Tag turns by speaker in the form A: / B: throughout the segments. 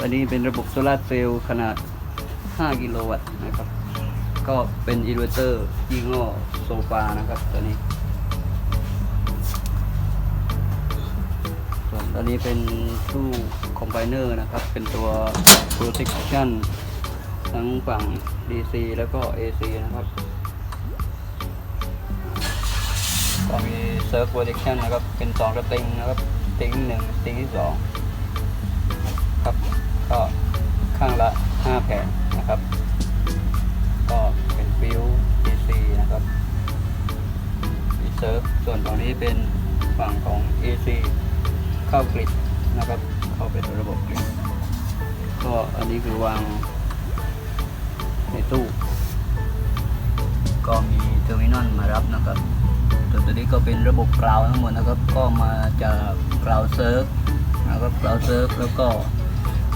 A: อันนี้เป็นระบบโซลาร์เซลล์ขนาด 5 กิโลวัตต์นะครับ ก็เป็นอินเวอร์เตอร์ยี่ห้อโซฟานะครับตัวนี้ส่วนตัวนี้เป็นตู้คอมไบเนอร์นะครับ เป็นตัว protection ทั้งฝั่ง DC แล้วก็ AC นะครับก็มี Surf Protection นะครับ เป็น2กระติงนะครับ ติงหนึ่งติงที่สอง ก็ข้างละ 5 แผ่นนะครับ ก็เป็นฟิว DC นะครับมีเซิร์ฟส่วนตรงนี้เป็นฝั่งของ AC เข้ากริดนะครับ เข้าเป็นระบบกริดก็อันนี้คือวางในตู้ ก็มีเทอร์มินอลมารับนะครับส่วนตัวนี้ก็เป็นระบบกราวทั้งหมดนะครับ ก็มาจากกราวเซิร์ฟนะครับกราวเซิร์ฟแล้วก็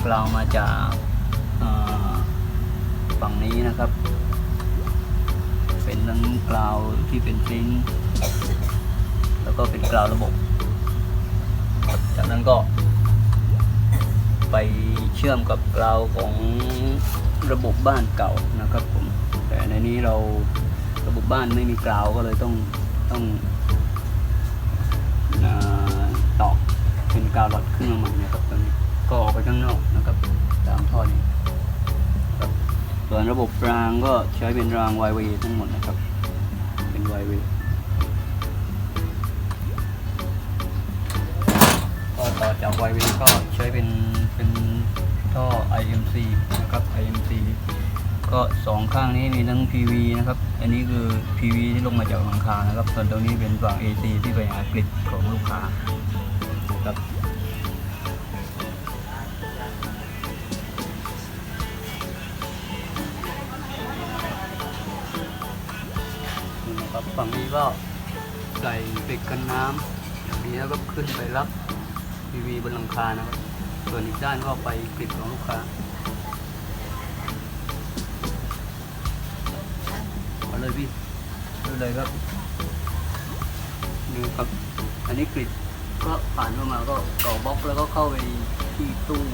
A: กราวมาจากฝั่งนี้นะครับ เป็นทั้งกราวที่เป็นซิงแล้วก็เป็นกราวระบบ จากนั้นก็ ไปเชื่อมกับกราวของระบบบ้านเก่านะครับผม แต่ในนี้เราระบบบ้านไม่มีกราวก็เลยต้องต้องอตอกเป็นกาวหลอดขึ้นมาใหม่นะครับตอนนี้ ก็ออกไปข้างนอกนะครับตามท่อนี้ครับส่วนระบบรางก็ใช้เป็นราง YV ทั้งหมดนะครับ เป็น YV ก็ต่อจาก YV ก็ใช้เป็นเป็นท่อ IMC นะครับ IMC ก็สองข้างนี้มีทั้ง PV นะครับ อันนี้คือ PV ที่ลงมาจากหลังคานะครับ ส่วนตรงนี้เป็นฝั่ง AC ที่ไปหากริดของลูกค้าครับ ครับฝั่งนี้ก็ใส่เบรกกันน้ำอย่างนี้แล้วก็ขึ้นไปรับ PV บนหลังคานะครับ ส่วนอีกด้านก็ไปกริดของลูกค้าเอาเลยพี่ดูเลยครับดูครับ อันนี้กริดก็ผ่านเข้ามาก็ต่อบล็อกแล้วก็เข้าไปที่ตู้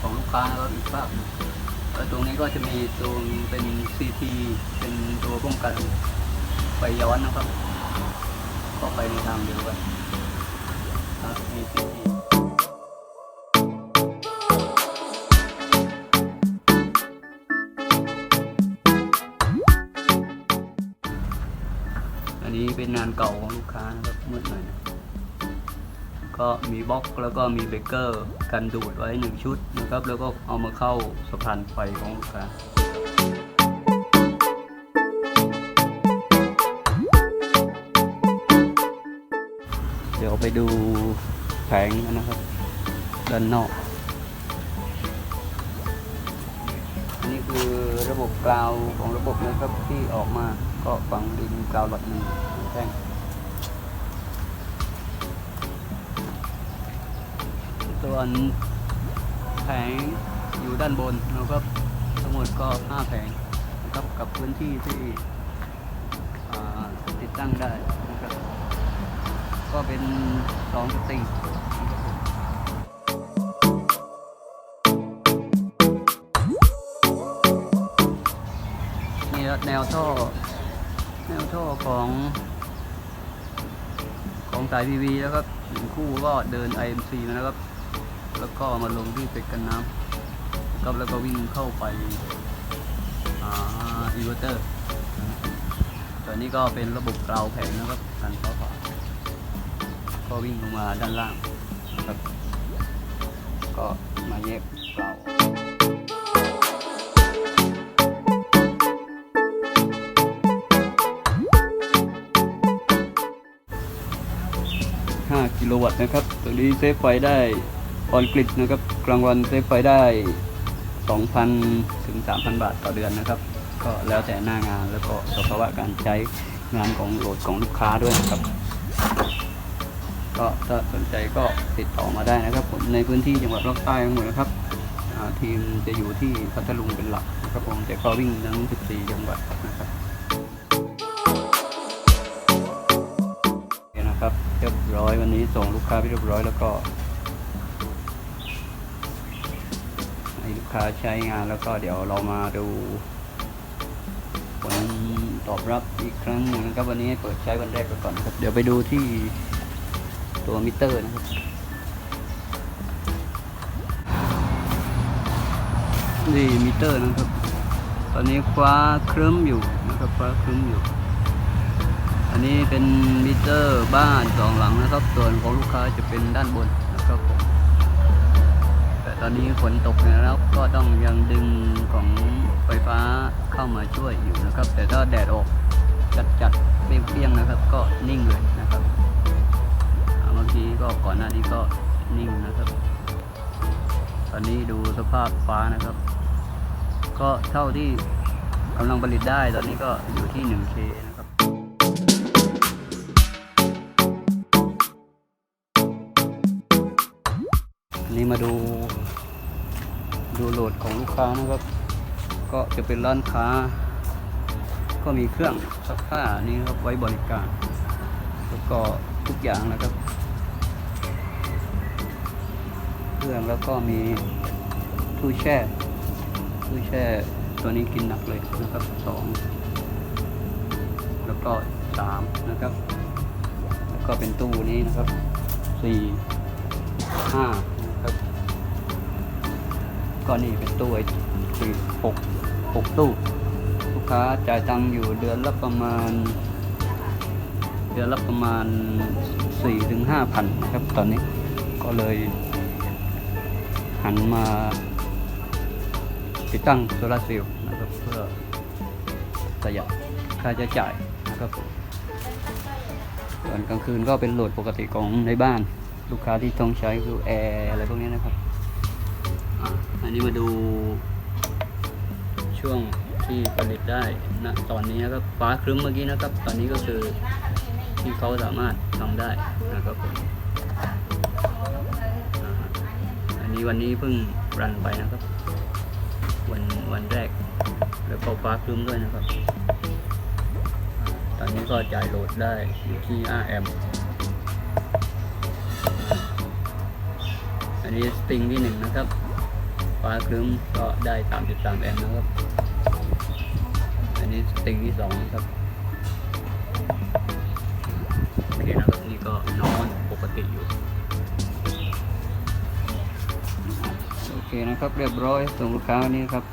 A: ของลูกค้านะครับอีกภาคหนึ่งแล้วตรงนี้ก็จะมีตัวเป็น CT เป็นตัวป้องกัน ไฟย้อนนะครับ ก็ไปในทางเดียวกันครับมี CT อันนี้เป็นงานเก่าของลูกค้านะครับมืดหน่อยนะก็มีบล็อกแล้วก็มีเบเกอร์กันดูดไว้หนึ่งชุดนะครับ แล้วก็เอามาเข้าสะพานไฟของลูกค้า เดี๋ยวไปดูแผงกันนะครับด้านนอก อันนี้คือระบบกราวของระบบนะครับที่ออกมาก็ฝังดินกราวหลอดหนึ่งแท่งส่วนแผงอยู่ด้านบนนะครับทั้งหมดก็5แผงนะครับกับพื้นที่ที่ติดตั้งได้ ก็เป็นสตริงนะครับผมนี่แนวท่อ แนวท่อของ ของสาย PV แล้วก็หนึ่งคู่ก็เดิน IMC มานะครับแล้วก็มาลงที่เป็กกันน้ำครับแล้วก็วิ่งเข้าไปอ่าอินเวอร์เตอร์ตัวนี้ก็เป็นระบบกราวแผงนะครับการเข้าฝา ก็วิ่งลงมาด้านล่างครับ ก็มาแยกกราว5กิโลวัตต์นะครับ ตัวนี้เซฟไฟได้ออนกริดนะครับ กลางวันเซฟไฟได้ 2,000 ถึง 3,000 บาทต่อเดือนนะครับ ก็แล้วแต่หน้างานแล้วก็สภาวะการใช้งานของโหลดของลูกค้าด้วยนะครับ ก็ถ้าสนใจก็ติดต่อมาได้นะครับผมในพื้นที่จังหวัดภาคใต้ทั้งหมดนะครับทีมจะอยู่ที่พัทลุงเป็นหลักนะครับผมแต่ก็วิ่งทั้ง 14 จังหวัดนะครับโอเคนะครับเรียบร้อยวันนี้ส่งลูกค้าไปเรียบร้อยแล้วก็ลูกค้าใช้งานแล้วก็เดี๋ยวเรามาดูผลตอบรับอีกครั้งหนึ่งนะครับวันนี้เปิดใช้วันแรกไปก่อนครับ เดี๋ยวไปดูที่ ตัวมิเตอร์นะครับนี่มิเตอร์นะครับ ตอนนี้ฟ้าครึ้มอยู่นะครับฟ้าครึ้มอยู่ อันนี้เป็นมิเตอร์บ้านสองหลังนะครับ ส่วนของลูกค้าจะเป็นด้านบนนะครับผมแต่ตอนนี้ฝนตกแล้วก็ต้องยังดึงของไฟฟ้าเข้ามาช่วยอยู่นะครับ แต่ถ้าแดดออกจัดๆเปรี้ยงๆนะครับ ก็นิ่งเลย นิ่งนะครับ ตอนนี้ดูสภาพฟ้านะครับ ก็เท่าที่กำลังผลิตได้ตอนนี้ก็อยู่ที่ 1K นะครับนนี้มาดูดูโหลดของลูกค้านะครับ ก็จะเป็นร้านค้า ก็มีเครื่องซักผ้านี่ครับไว้บริการ แล้วก็ทุกอย่างนะครับ เครื่องแล้วก็มีตู้แช่ตู้แช่ตัวนี้กินหนักเลยนะครับสองแล้วก็สามนะครับ แล้วก็เป็นตู้นี้นะครับสี่ห้านะครับ ก็นี่เป็นตู้ไอ้สี่หกหกตู้ลูกค้าจ่ายตังค์อยู่เดือนละประมาณ เดือนละประมาณสี่ถึงห้าพันนะครับตอนนี้ก็เลย หันมาติดตั้งโซลาร์เซลล์นะครับเพื่อประหยัดค่าใช้จ่ายนะครับส่วนกลางคืนก็เป็นโหลดปกติของในบ้าน ลูกค้าที่ต้องใช้คือแอร์อะไรพวกนี้นะครับอันนี้มาดูช่วงที่ผลิตได้นะตอนนี้นะครับฟ้าครึ้มเมื่อกี้นะครับ ตอนนี้ก็คือที่เขาสามารถทำได้นะครับผม นี้วันนี้เพิ่งรันไปนะครับ วันวันแรก แล้วก็ฟ้าครึ้มด้วยนะครับ ตอนนี้ก็จ่ายโหลดได้อยู่ที่ 5 แอมป์อันนี้สติงที่หนึ่งนะครับ ฟ้าครึ้มก็ได้ 33 แอมป์นะครับ อันนี้สติงที่สองนะครับโอเคนะครับนี่ก็นอนปกติอยู่ เคนะครับเรียบร้อยส่งลูกค้าวันนี้ครับ